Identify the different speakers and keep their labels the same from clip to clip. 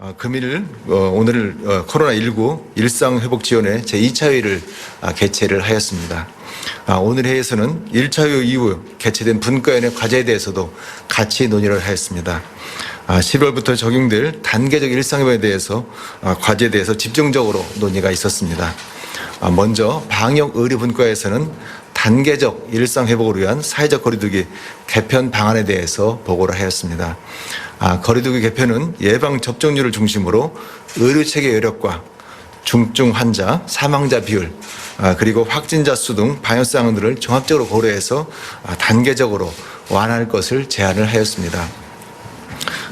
Speaker 1: 어, 금일 어, 오늘 어, 코로나19 일상회복 지원회 제2차 회의를 아, 개최를 하였습니다. 아, 오늘 회의에서는 1차 회의 이후 개최된 분과위원회 과제에 대해서도 같이 논의를 하였습니다. 아, 10월부터 적용될 단계적 일상회복에 대해서 아, 과제에 대해서 집중적으로 논의가 있었습니다. 아, 먼저 방역 의료 분과에서는 단계적 일상 회복을 위한 사회적 거리두기 개편 방안에 대해서 보고를 하였습니다. 아, 거리두기 개편은 예방 접종률을 중심으로 의료 체계 여력과 중증 환자, 사망자 비율, 아, 그리고 확진자 수 등 방역 사항들을 종합적으로 고려해서 아, 단계적으로 완화할 것을 제안을 하였습니다.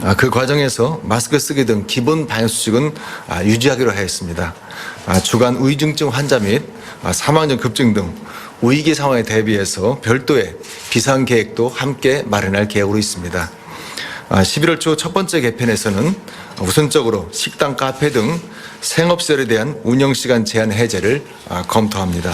Speaker 1: 아, 그 과정에서 마스크 쓰기 등 기본 방역 수칙은 아, 유지하기로 하였습니다. 아, 주간 위중증 환자 및 아, 사망자 급증 등 위기 상황에 대비해서 별도의 비상 계획도 함께 마련할 계획으로 있습니다. 아, 11월 초 첫 번째 개편에서는 우선적으로 식당, 카페 등 생업시설에 대한 운영시간 제한 해제를 아, 검토합니다.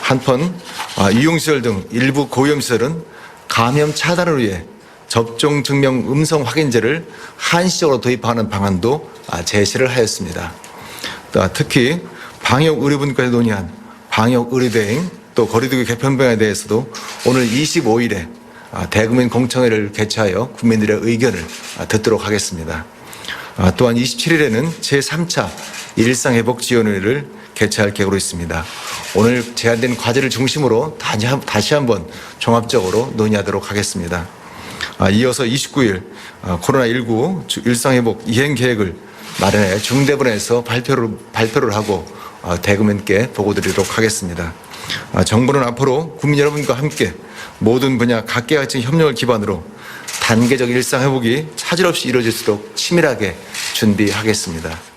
Speaker 1: 한편 아, 이용시설 등 일부 고위험시설은 감염 차단을 위해 접종 증명 음성 확인제를 한시적으로 도입하는 방안도 아, 제시를 하였습니다. 또 특히 방역 의료분과에 논의한 방역 의료대행 또 거리두기 개편 방안에 대해서도 오늘 25일에 아, 대국민 공청회를 개최하여 국민들의 의견을 아, 듣도록 하겠습니다. 아, 또한 27일에는 제3차 일상회복지원회를 개최할 계획으로 있습니다. 오늘 제안된 과제를 중심으로 다시 한번 종합적으로 논의하도록 하겠습니다. 아, 이어서 29일 아, 코로나19 주- 일상회복 이행 계획을 마련해 중대본에서 발표를 발표를 하고 아, 대국민께 보고드리도록 하겠습니다. 아, 정부는 앞으로 국민 여러분과 함께 모든 분야 각계각층 협력을 기반으로 단계적 일상 회복이 차질 없이 이루어질수록 치밀하게 준비하겠습니다.